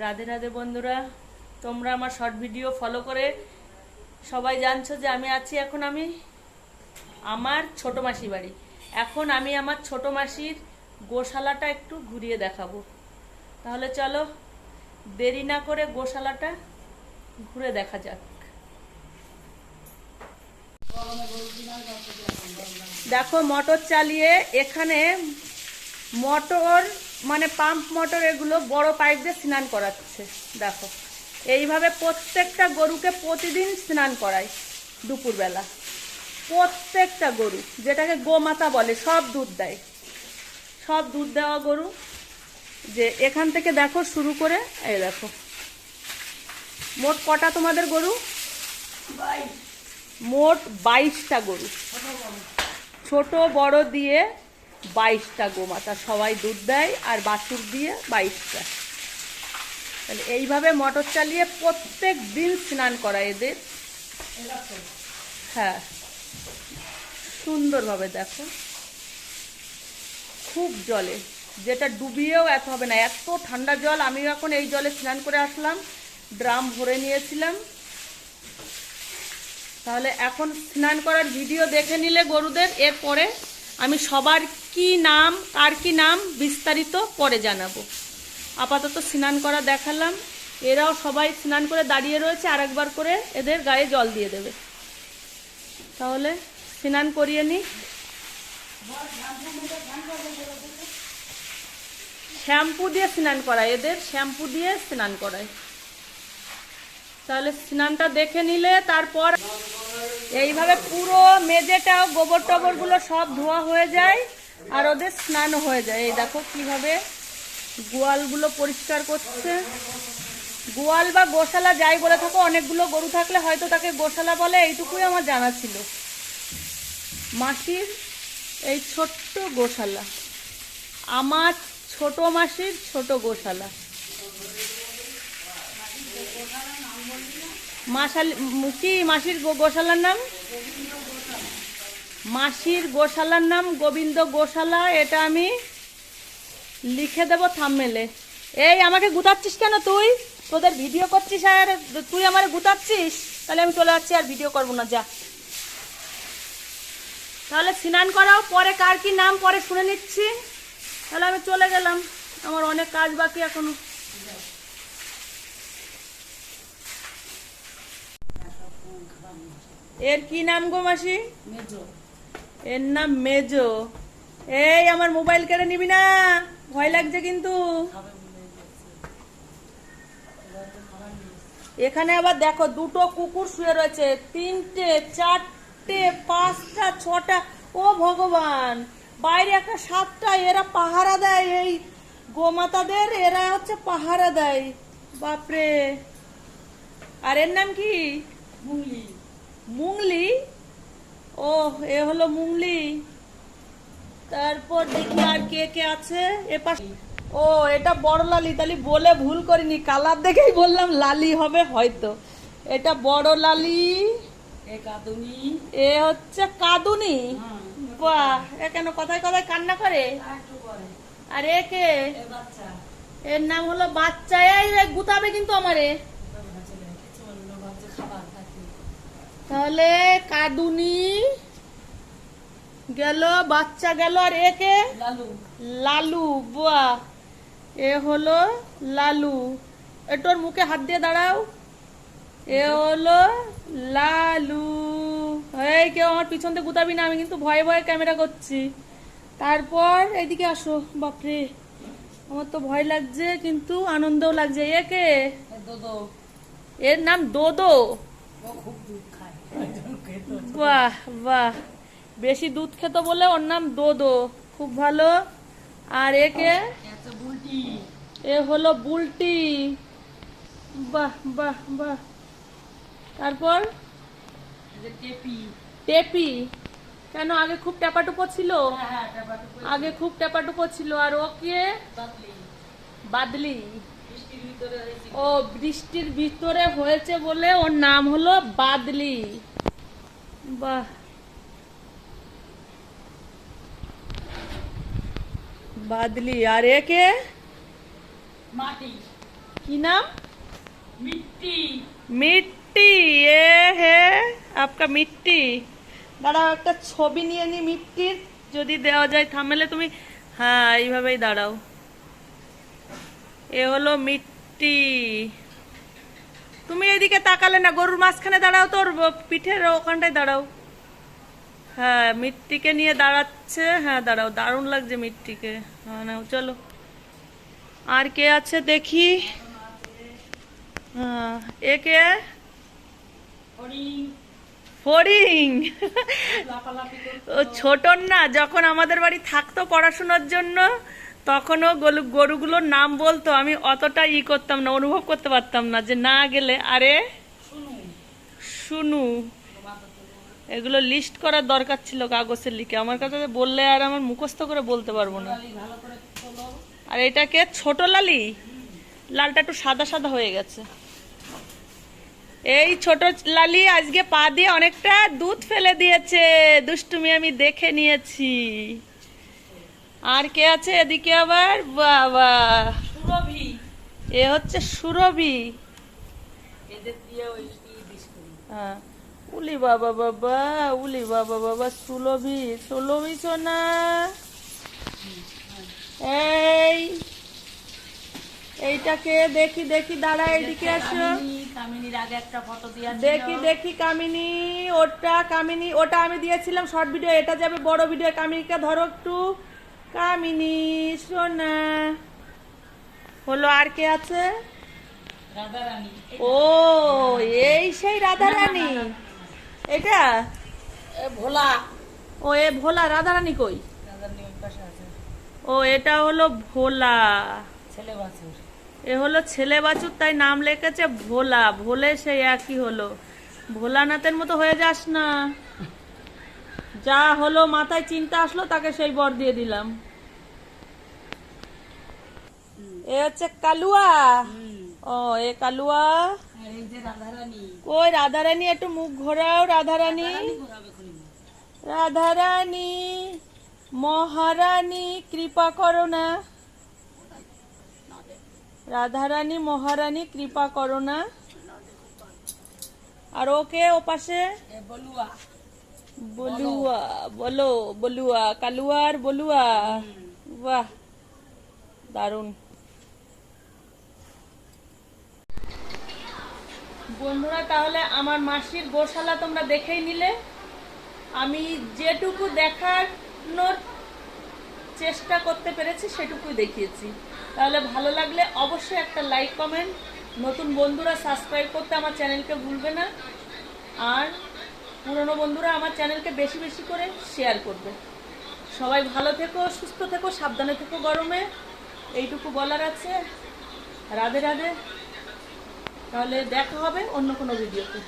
রাধে রাধে বন্ধুরা, তোমরা আমার শর্ট ভিডিও ফলো করে সবাই জানছো যে আমি আছি এখন আমি আমার ছোট মাসি বাড়ি। এখন আমি আমার ছোট মাসির গোশালাটা একটু ঘুরিয়ে দেখাবো। তাহলে চলো, দেরি না করে গোশালাটা ঘুরে দেখা যাক। দেখো, মোটর চালিয়ে এখানে মোটর মানে পাম্প মোটর এগুলো বড় পাইপ দিয়ে স্নান করাচ্ছে দেখো। এইভাবে প্রত্যেকটা গরুকে প্রতিদিন স্নান করায় দুপুরবেলা। প্রত্যেকটা গরু যেটাকে গোমাতা বলে সব দুধ দেয়। সব দুধ দেওয়া গরু যে এখান থেকে দেখো শুরু করে এই দেখো। মোট কটা তোমাদের গরু? মোট বাইশটা গরু। ছোট বড় দিয়ে বাইশটা গোমাতা সবাই দুধ দেয় আর বাছুর দিয়ে বাইশটা। তাহলে এইভাবে মোটর চালিয়ে প্রত্যেক দিন স্নান করা এদের। হ্যাঁ। সুন্দরভাবে দেখো। খুব জলে, যেটা ডুবিয়েও এত হবে না। এত ঠান্ডা জল আমি এখন এই জলে স্নান করে আসলাম, ড্রাম ভরে নিয়েছিলাম। তাহলে এখন স্নান করার ভিডিও দেখে নিলে গরুদের, এরপরে আমি সবার কি নাম, কার কি নাম বিস্তারিত পরে জানাব। আপাতত স্নান করা দেখালাম। এরাও সবাই স্নান করে দাঁড়িয়ে রয়েছে, আরেকবার করে এদের গায়ে জল দিয়ে দেবে। তাহলে স্নান করিয়ে নি। শ্যাম্পু দিয়ে স্নান করায় এদের, শ্যাম্পু দিয়ে স্নান করায়। তাহলে স্নানটা দেখে নিলে, তারপর এইভাবে পুরো মেঝেটাও গোবর টবরগুলো সব ধোয়া হয়ে যায় আর ওদের স্নানও হয়ে যায়। এই দেখো কীভাবে গোয়ালগুলো পরিষ্কার করছে। গোয়াল বা গোশালা যাই বলে থাকো, অনেকগুলো গরু থাকলে হয়তো তাকে গোশালা বলে, এইটুকুই আমার জানা ছিল। মাসির এই ছোট্ট গোশালা। আমার ছোট মাসির ছোট গোশালা। উম, কি মাসির গোশালার নাম? মাসির গোশালার নাম গোবিন্দ গোশালা এটা আমি লিখে দেবো থামমেলে। এই আমাকে গুতাচ্ছিস কেন তুই? তোদের ভিডিও করছিস আর তুই আমার গুতাচ্ছিস? তাহলে আমি চলে যাচ্ছি আর ভিডিও করব না যা। তাহলে স্নান করাও পরে কার কি নাম পরে শুনে নিচ্ছি। তাহলে আমি চলে গেলাম। আমার অনেক কাজ বাকি এখনও। এর কি নাম গো মাসি? এর নাম মেজো। এই আমার মোবাইল কেড়ে নিবি না। ভয় লাগছে কিন্তু। এখানে আবার দেখো দুটো কুকুর শুয়ে রয়েছে। তিনটে চারটে পাঁচটা ছটা। ও ভগবান! বাইরে একটা সাতটা এরা পাহারা দেয় এই গোমাতাদের। এরা হচ্ছে পাহারা দেয়। বাপরে! আর এর নাম কি? মুংলি? ও এ হলো মুংলি। তারপর দেখি আর কে কে আছে? এ পাশে ও এটা বড় লালি তাহলে বলে ভুল করিনি। কালার দেখেই বললাম লালি হবে হয়তো। এটা বড় লালি এ হচ্ছে কাদুনি। বাহ এ কেন কথায় কথায় কান্না করে? আর এ কে? এর নাম হলো বাচ্চা এই গুতাবে কিন্তু আমারে। তাহলে কাদুনি গেল বাচ্চা গেল আর একে লালু। বুয়া। এ হলো লালু। এটোর মুখে হাত দিয়ে দাঁড়াও। এ হলো লালু। এই কেউ আমার পিছন থেকে গুতাবি না আমি কিন্তু ভয়ে ভয়ে ক্যামেরা করছি। তারপর এইদিকে আসো বাপরে। আমার তো ভয় লাগছে কিন্তু আনন্দও লাগছে। একে এর নাম দোদো। বাহ বাহ। বেশি দুধ খেত বলে ওর নাম দোদো। খুব ভালো। আর একে এ হলো বুলটি। বাহ বাহ বাহ। তারপর? টেপি। কেন, আগে খুব ট্যাপাটুপো ছিল? আগে খুব ট্যাপাটুপো ছিল। আর ওকে বাদলি। ও বৃষ্টির ভিতরে হয়েছে বলে ওর নাম হলো বাদলি। বাহ। বাদলি আর এ মাটি। কি নাম? মিট্টি। মিট্টি এ হে আপকা মিট্টি। দাঁড়াও একটা ছবি নিয়ে নি মিট্টির। যদি দেওয়া যায় থামেলে তুমি হ্যাঁ এইভাবেই দাঁড়াও। এ হলো মিট্টি। তুমি এদিকে তাকালে না গরুর মাঝখানে দাঁড়াও তোর পিঠের ওখানটায় দাঁড়াও। হ্যাঁ মিট্টিকে নিয়ে দাঁড়াচ্ছে হ্যাঁ দাঁড়াও দারুণ লাগছে মিট্টিকে। হ্যাঁ নাও চলো। আর কে আছে দেখি? হ্যাঁ এ কে? ফড়িং। ও ছোট না যখন আমাদের বাড়ি থাকতো পড়াশোনার জন্য তখনও গরু গরুগুলোর নাম বলতো, আমি অতটা ই করতাম না, অনুভব করতে পারতাম না যে না গেলে, আরে শুনু। এগুলো লিস্ট করার দরকার ছিল কাগজে লিখে। আমার কাছে বললে আর আমার মুখস্থ করে বলতে পারব না। আর এটাকে ছোট লালি? লালটা একটু সাদা সাদা হয়ে গেছে। এই ছোট লালি আজকে পা দিয়ে অনেকটা দুধ ফেলে দিয়েছে। দুষ্টুমি আমি দেখে নিয়েছি। আর কে আছে এদিকে আবার? বাবা। সুরভি। এ হচ্ছে সুরভি। হ্যাঁ। উলি বাবা বাবা উলি বাবা বাবা সুলভি সুলভি সোনা। এই এইটাকে দেখি দেখি দাঁড়া এদিকে আসো। দেখি দেখি কামিনী ওটা কামিনী ওটা আমি দিয়েছিলাম শর্ট ভিডিও এটা যাবে বড় ভিডিও কামিনীকে ধরো একটু। কামিনী সোনা। হলো আর কে আছে? ও এই সেই রাধা রানী এটা ভোলা। ও এ ভোলা রাধা রানী কই ও এটা হলো ভোলা। ছেলে বাছুর। এ হলো ছেলে বাছুর তাই নাম লেখেছে ভোলা। ভোলে সেই একই হলো। ভোলা ভোলানাথের মতো হয়ে যাস না। যা হলো, মাথায় চিন্তা আসলো, তাকে সেই বর দিয়ে দিলাম। এ হচ্ছে কালুয়া। ও, এ কালুয়া। কই রাধারানী, একটু মুখ ঘোরাও রাধারানী। রাধারানী, মহারানী, কৃপা করো না। রাধারানী, মহারানী, কৃপা করো না। আর ওকে ও পাশে? বলুয়া। বলুয়া, বলো, বলুয়া, কালুয়ার বলুয়া। বাহ বন্ধুরা, তাহলে আমার মাসির গোশালা তোমরা দেখেই নিলে। আমি যেটুকু দেখানোর চেষ্টা করতে পেরেছি, সেটুকুই দেখিয়েছি। তাহলে ভালো লাগলে অবশ্যই একটা লাইক, কমেন্ট। নতুন বন্ধুরা সাবস্ক্রাইব করতে আমার চ্যানেলকে ভুলবে না। আর পুরনো বন্ধুরা আমার চ্যানেলকে বেশি বেশি করে শেয়ার করবে। সবাই ভালো থেকো, সুস্থ থেকো, সাবধানে থেকো গরমে। এইটুকু বলার আছে। রাধে রাধে। তাহলে দেখা হবে অন্য কোনো ভিডিওতে